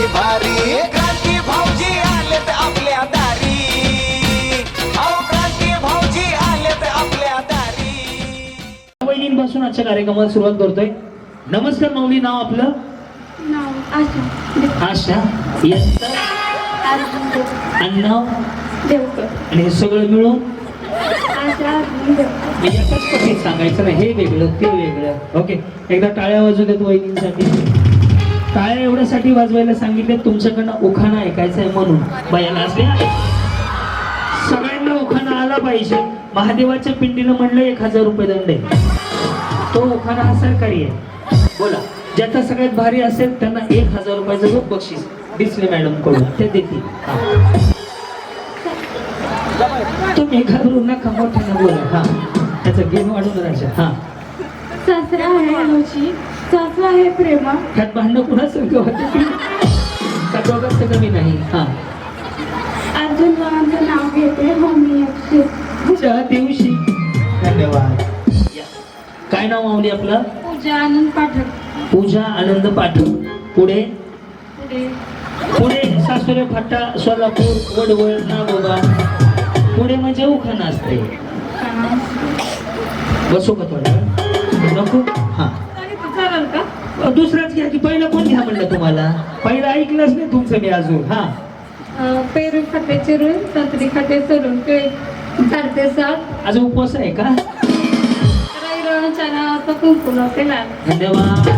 लय भारी. क्रांती भाऊजी आलेत आपल्या दारी. अहो क्रांती भाऊजी आलेत आपल्या दारी. आजच्या कार्यक्रमाला सुरुवात करतोय. नमस्कार माऊली नाव आपलं? नाव आशा. आशा. यांचं अर्जुन देव- आणि नाव? देवकर. आणि हे सगळं मिळून? आशा अर्जुन देवकर. मी एकाच पट्टीत सांगायचं नाही हे वेगळं ते वेगळं. ओके एकदा टाळ्या वाजू देत वहिनींसाठी टाळ्या एवढ्यासाठी वाजवायला सांगितले? तुमच्याकडनं उखाणा ऐकायचा आहे म्हणून बायाला सगळ्यांना उखाणा आला पाहिजे. महादेवाच्या पिंडीनं म्हणलं एक हजार रुपये दंड आहे. तो उखाणा हा सरकारी आहे. बोला ज्याचा सगळ्यात भारी असेल त्यांना एक हजार रुपयाचं जो बक्षीस डिसले मॅडमकडून ते देतील. तुम्ही घाबरू नका मोठ्यानं बोला. हा. त्याचा गेम वाढून राहायचा हा. सासरा आहे अनुची सासू आहे प्रेमा. त्यात भांडणं कुणाचं होते? का दोघांचं कमी नाही. हा. अर्जुन रावांचं नाव घेते मम्मी अक्षय ज्या दिवशी. धन्यवाद. या. काय नाव माऊली आपलं? पूजा आनंद पाठक. पूजा आनंद पाठक. पुढे? पुढे. पुढे सासुरे फाटा सोलापूर वडवळ नागोबा. पुढे म्हणजे उखाणा असते. अं, बसू का थोडं नको? हा. दुसराच घ्या की पहिलं कोण घ्या म्हणलं तुम्हाला? पहिलं ऐकलंच नाही तुमचं मी अजून. हा. पेरू खाते चिरून संत्री खाते सरून केळी झाडते सात. आज उपवास आहे का? कुंकू लावते लाल धन्यवाद.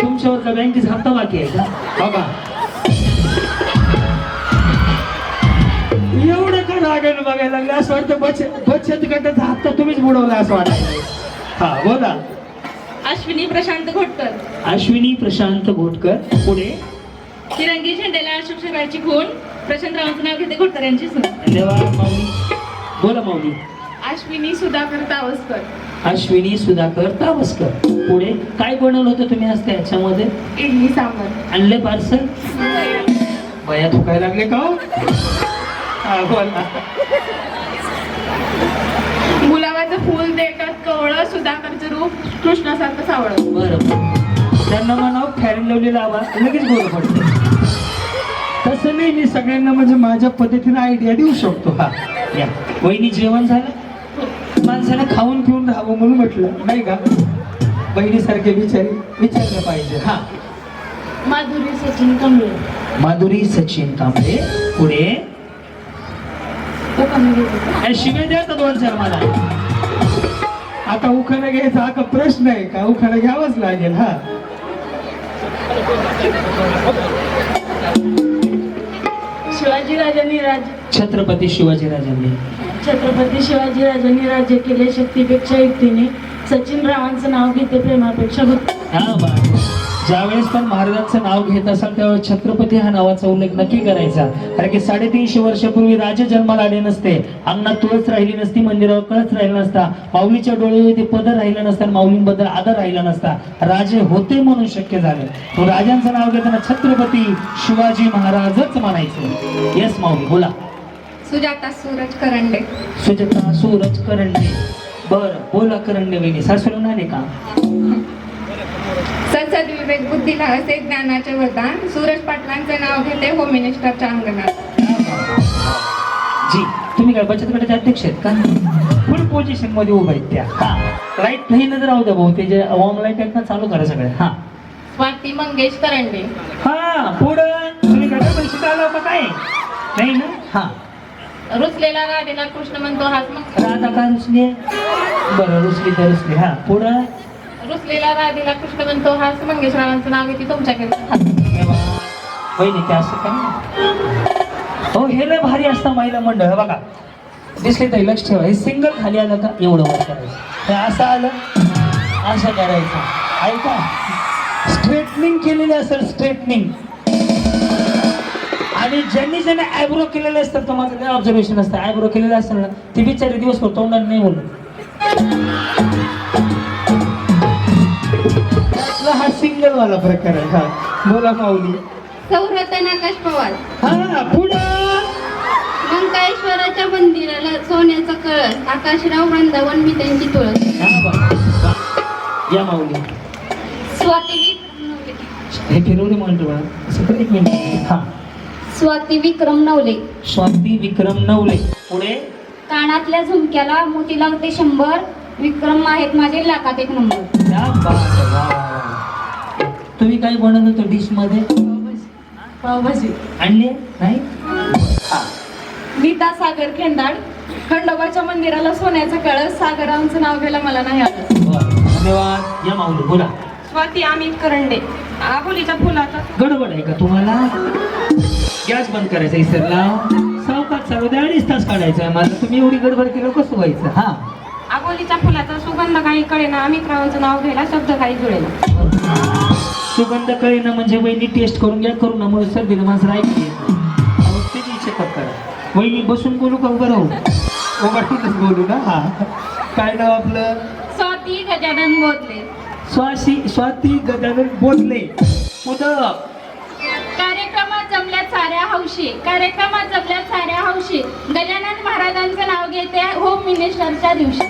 तुमच्यावर का बँकेचा हप्ता बाकी आहे का? बघा एवढं का रागाने बघायला लागलं? असं वाटतं बचत बचत गटाचा हप्ता तुम्हीच बुडवला असं वाटायला हा बोला. अश्विनी प्रशांत घोटकर. अश्विनी प्रशांत घोटकर पुढे. तिरंगी झेंड्याला अशोक शेवाळची खून प्रशांत रावांचं नाव घेते घोटकर यांची सून धन्यवाद माऊली. बोला माऊली. अश्विनी सुधाकर तावसकर. अश्विनी सुधाकर तावसकर. पुढे. काय बनवलं होतं तुम्ही आज त्याच्यामध्ये? इडली सांबर. आणले पार्सल? बया थुकायला लागले का हो? हा, बोला. गुलाबाचं फुल देतात सुधाकरचं रूप कृष्णासारखं सावळं त्यांना म्हणावं फॅन लगेच पडते. तसं नाही मी सगळ्यांना म्हणजे माझ्या पद्धतीने आयडिया देऊ शकतो. हा या. वहिनी जेवण झालं? माणसानं खाऊन पिऊन राहावं म्हणून म्हटलं नाही का? बहिणीसारखे बिचारी विचारलं पाहिजे. हा. माधुरी सचिन कमळे माधुरी सचिन कांबळे पुढे? अरे शिवे द्या तर दोन चार मला. आता उखाणा घ्यायचा हा का प्रश्न आहे का? उखाणा घ्यावाच लागेल हा. शिवाजी राजांनी राज छत्रपती शिवाजीराजांनी छत्रपती शिवाजी राजांनी राज्य केले शक्तीपेक्षा युक्तीने. सचिन रावांचं नाव घेते प्रेमापेक्षा भक्ती हा बा ज्यावेळेस पण महाराजांचं नाव घेत असाल त्यावेळेस छत्रपती हा नावाचा उल्लेख नक्की करायचा. कारण की साडेतीनशे वर्षापूर्वी राजे जन्माला आले नसते अंगणात तुळस राहिली नसती मंदिरावर कळस राहिला नसता माऊलीच्या ते पदर राहिलं नसतं माऊलींबद्दल आदर राहिला नसता. राजे होते म्हणून शक्य झालं. तो राजांचं नाव घेताना छत्रपती शिवाजी महाराजच म्हणायचं. येस माऊली बोला. सुजाता सूरज करंडे. सुजता सूरज करंडे. बर बोला करंडे वहिनी सासू नाही का? संसद विवेक बुद्धीला असे ज्ञानाचे वरदान. सूरज पाटलांचं नाव घेते होम मिनिस्टरच्या अंगणात. जी तुम्ही काय बचत गटाचे अध्यक्ष आहेत का? फुल पोझिशनमध्ये उभा आहेत त्या. हा. राईट नाही नजर राहू द्या भाऊ ते जे वॉर्म लाइट आहेत ना चालू करा सगळे. हा. स्वाती मंगेश करंडे हा पुढं तुम्ही काय पैसे आलो का काय? नाही ना? हा. रुचलेला राधेला कृष्ण म्हणतो हाच मग. राधा का रुसली बरं रुसली तर रुसली. हा पुढं रुसलेला राधेला कृष्ण म्हणतो हा मंगेशरावांचं नाव येते तुमच्याकडे होईल ते असं काय हो हे लय भारी असतं महिला मंडळ बघा. दिसले तरी लक्ष ठेवा. हे सिंगल खाली आलं का एवढं वर करायचं. हे असं आलं असं करायचं. ऐका. स्ट्रेटनिंग केलेली असेल स्ट्रेटनिंग आणि ज्यांनी ज्यांनी आयब्रो केलेले असतात तर माझं काय ऑब्झर्वेशन असतं. आयब्रो केलेले असतात ना ते बिचारे दिवस तोंडाने नाही बोलत. वाला प्रकार. आहे हा. बोला माऊली. सौरतन आकाश पवार. हा पुढं? मंकाळेश्वराच्या मंदिराला सोन्याचा कळस आकाशराव वृंदावन मी त्यांची तुळस. हा, वा. या माऊली. स्वाती हे फिरवले म्हणतो कर एक मिनिट. हा. स्वाती विक्रम नवले स्वाती विक्रम नवले पुढे? कानातल्या झुमक्याला मोती लावते शंभर. विक्रम आहेत माझे लाखात एक नंबर. या बात आहे, वा, वा, वा. तुम्ही काय बनवलं होतं डिशमध्ये पावभाजी. आणले? नाही? हा. गीता सागर खेंदाड खंडोबाच्या मंदिराला सोन्याचा कळस सागरांचं नाव घ्यायला मला नाही आलं. वा. धन्यवाद. या माऊली बोला. स्वाती अमित करंडे. आबोलीच्या फुलाचा. गडबड आहे का तुम्हाला? गॅस बंद करायचा इसरला सावकाश चालू द्या अडीच तास काढायचा आहे मला तुम्ही एवढी गडबड केलं कसं व्हायचं? हा. आबोलीच्या फुलाचा सुगंध काही कळेना. अमित रावांचं नाव घ्यायला शब्द काही जुळेना. सुगंध कळेना म्हणजे वहिनी टेस्ट करून घ्या करू ना मुळे सर्दीनं माणसं ऐकली त्याची चेकअप करा. वहिनी बसून बोलू का उभं राहू उभं राहूनच बोलू ना हा. काय नाव आपलं? स्वाती गजानन बोधले. स्वाशी स्वाती गजानन बोलले उदक कार्यक्रमात जमल्या साऱ्या हौशी. कार्यक्रमात जमल्या साऱ्या हौशी. गजानन महाराजांचं नाव घेते होम मिनिस्टरच्या दिवशी.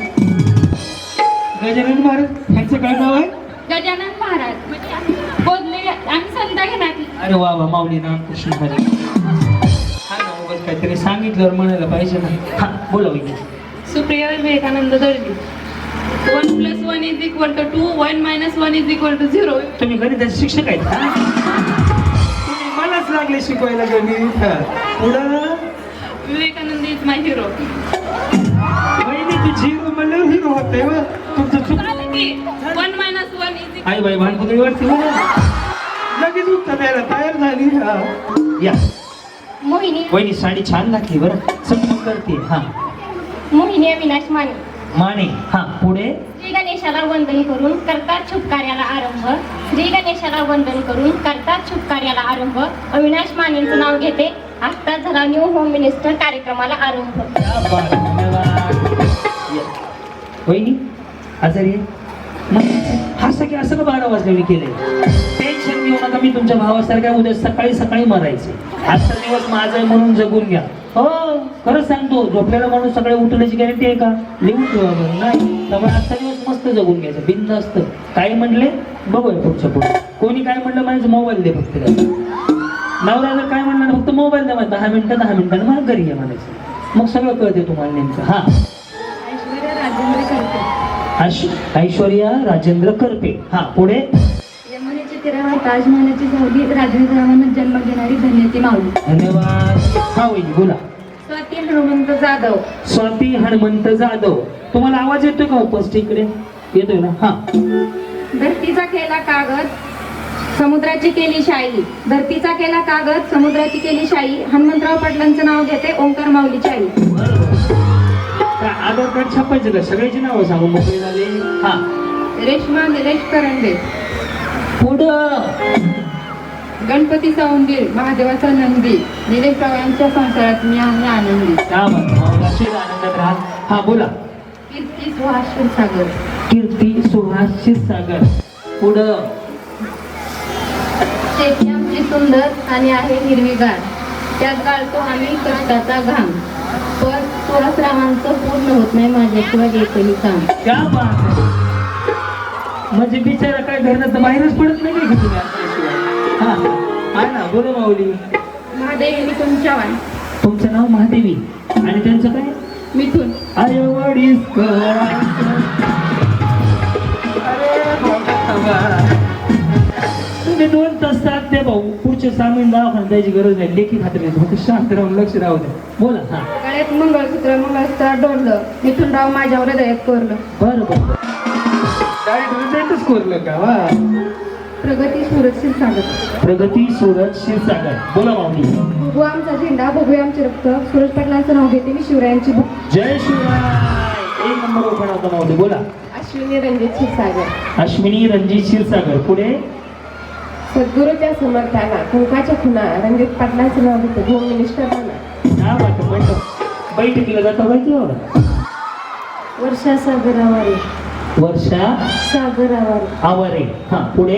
गजानन महाराज यांचं काय नाव आहे? गजानन महाराज. म्हणजे आम्ही संत घेण्यात अरे वा वा माऊली नाम कृष्ण हरी. हा ना उगाच काहीतरी सांगितल्यावर म्हणायला पाहिजे ना. हा बोला वहिनी. Supriya Vivekanand Dalvi. One plus one is equal to two one minus one is equal to zero. तुम्ही गणिताचे शिक्षक आहेत का तुम्ही मलाच लागले शिकवायला गणित. पुढं? विवेकानंद इज माय हिरो वहिनी तू झिरो म्हणल्यावर हिरो होते व. तुमचं चुक वन मायनस वन इज आई बाई भानपुतळीवरती लगेच उत्तर द्यायला तयार झाली. हा. या. मोहिनी. वहिनी साडी छान घातली बरं. समजून करते. हा. मोहिनी अविनाश माने. माने. हा पुढे? श्री गणेशाला वंदन करून करतात शुभ कार्याला आरंभ. श्री गणेशाला वंदन करून करतात शुभ कार्याला आरंभ. अविनाश मानेंचं नाव घेते. आत्ता झाला न्यू होम मिनिस्टर कार्यक्रमाला आरंभ. क्या बात, धन्यवाद. या. वहिनी आजारी आहे? मग असं की असं का बारा वाजल्याने केलंय? घेऊ नका मी तुमच्या भावासारख्या उद्या सकाळी सकाळी मरायचे. आजचा दिवस माझा आहे म्हणून जगून घ्या. हो खरंच सांगतो झोपलेला माणूस सकाळी उठण्याची गॅरंटी आहे का? लिहून ठेवा नाही त्यामुळे आजचा दिवस मस्त जगून घ्यायचा. बिंद असतं काय म्हणले बघूया पुढच्या पुढे. कोणी काय म्हणलं माझं मोबाईल दे फक्त. नवरा जर काय म्हणणार? फक्त मोबाईल द्या मला दहा मिनिटं दहा मिनिटांनी मला घरी या म्हणायचं. मग सगळं कळते तुम्हाला नेमकं. हा. ऐश्वर्या राजेंद्र करते ऐश- ऐश्वर्या राजेंद्र करपे. हा पुढे. तीरावर ताजमहालाची सावली राजेंद्र रावांना जन्म घेणारी धन्य ती माऊली. धन्यवाद. हा बोला. स्वाती हनुमंत जाधव. स्वाती हनुमंत जाधव. तुम्हाला आवाज येतोय का उपस्थित इकडे. येतोय ना? हा. धरतीचा केला कागद समुद्राची केली शाई. धरतीचा केला कागद समुद्राची केली शाई. हनुमंतराव पाटलांचं नाव घेते ओंकार माऊलीची आई काय आधार कार्ड छापायचं का? सगळ्याची नावं सांगू. मोकळे झाले. हा. रेश्मा निलेश करंडे. पुढं. गणपती सौंदीर महादेवाचा नंदी निलेश यांच्या संसारात मी आहे आनंदी. आनंदात राहा हा बोला. कीर्ती सुहास क्षीरसागर कीर्ती सुहास क्षीरसागर पुढं. शेती आमची सुंदर आणि आहे हिरवीगार. त्यात गाळतो आम्ही कष्टाचा घाम. पण सुहासरावांचं पूर्ण होत नाही माझ्याशिवाय एकही काम. म्हणजे बिचारा काय घरनं तर बाहेरच पडत नाही का तुम्ही? हा. हा ना बोला माऊली. महादेवी निकुंज चव्हाण तुमचं नाव महादेवी. आणि त्यांचं काय? मिथून. आय वडील तुम्ही दोन तास साथ द्या भाऊ. पुढचे सहा महिने दवाखान्यात जायची गरज नाही. लेखी खात्री फक्त शांत राहून लक्ष राहू द्या. बोला हा. गळ्यात मंगळसूत्र मंगळसूत्र डोललं. मिथूनराव माझ्यावर हृदयात कोरलं. बरं बरं. कोरलं का? वा. प्रगती सुरक्षित सांगत. प्रगती सूरज क्षीरसागर बोला माऊली. बघू आमचा झेंडा बघूया आमचे रक्त. सुरेश पाटलांचं नाव घेते मी शिवरायांची भक्त जय शिवराय. एक नंबर ओपन होता माऊली बोला. अश्विनी रणजित क्षीरसागर अश्विनी रणजित क्षीरसागर पुढे? सद्गुरूच्या समर्थाला कुंकाच्या खुना रणजित पाटलांचं नाव घेते होम मिनिस्टर बना हा वाटतं? बैठक बैठकीला जाता माहिती वर्षा सागरावारे वर्षा सागरावारे. आवरे. हा पुढे?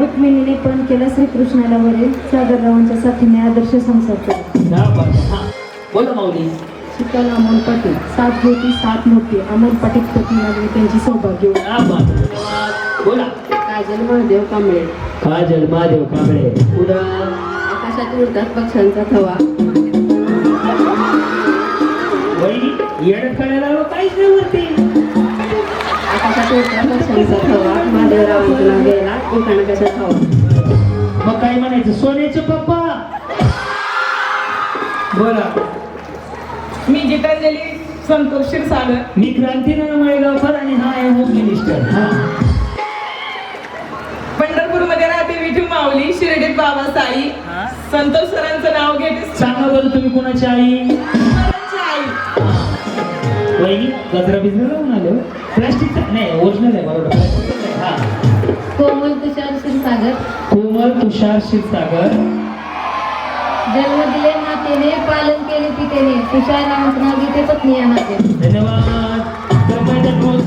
रुक्मिणीने पण केला श्रीकृष्णाला वरील सागररावांच्या साथीने आदर्श संसार केला. हा बोला माऊली. शीतल अमोल पाटील. सात ज्योती सात मोठी. अमोल पाटील पती लागले त्यांची सौभाग्य. बोला. काजल महादेव कांबळे. काजल महादेव कांबळे. पुढं आकाशात उडतात पक्ष्यांचा थवा. येडत करायला आलो काहीच नाही वरती. पक्ष्यांचा थवा महादेवरावांचं नाव घ्यायला मग काय म्हणायचं? सोन्याचे पप्पा. बोला. मी गीतांजली संतोष क्षीरसागर मी क्रांतीनगर मळेगावकर आणि हा आहे होम मिनिस्टर. हा. पंढरपूरमध्ये राहते विठू माऊली शिर्डीत बाबा साई. संतोष सरांचं नाव घेते. सांगा बरं तुम्ही कोणाची आई? सरांची आई. वहिनी गजरा बिजरा लावून आलो नाही ओरिजिनल आहे बरोबर. हा कोमल तुषार क्षीरसागर कोमल तुषार क्षीरसागर जन्म दिले मातेने पालन केले पितेने. तुषार नावाचं नाव घेते पत्नी या नाते. धन्यवाद. माझ्या रोज